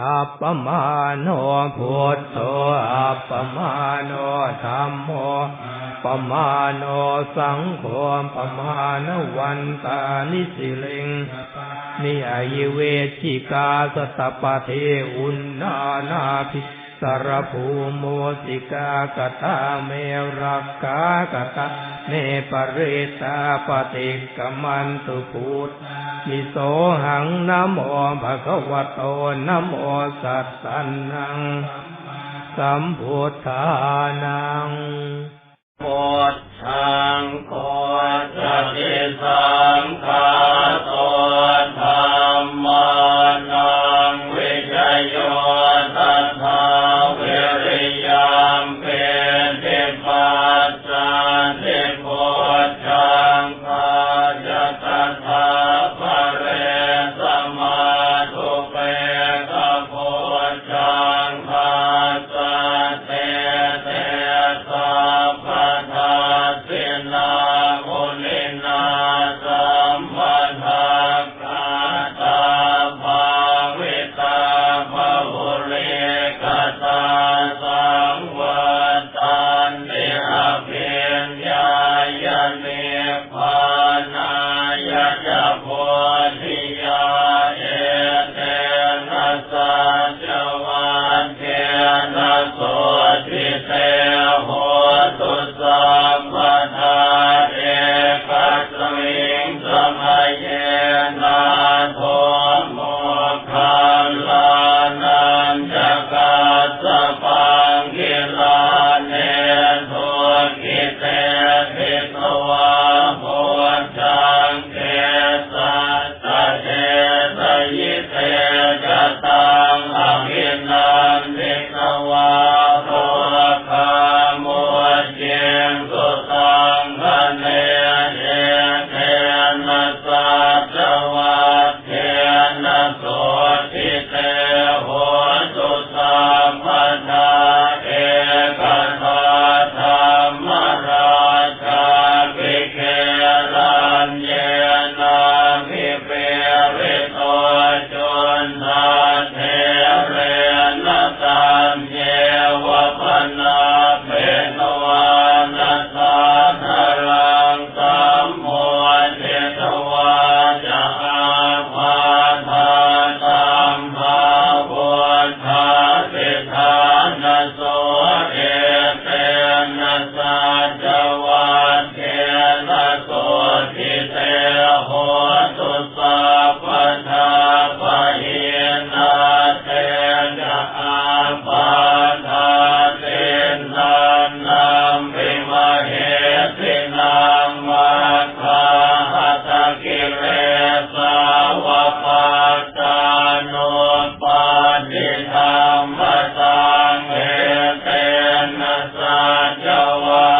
อัปปมาโนพุทโธอัปปมาโนธรรมโมปมาโนสังโฆปมาณวันตานิสิลิงนิอายเวชิกาสตปะเทอุณนานาภิ สารภูโมสิกากตาเมรักกากตาเนปเรตาปฏิกมันตุพุทมิโสหังนโมภะคะวะโตนโมสัสสันนัง สัมพุทธานังพุทธังโคจติสังฆา Jawa.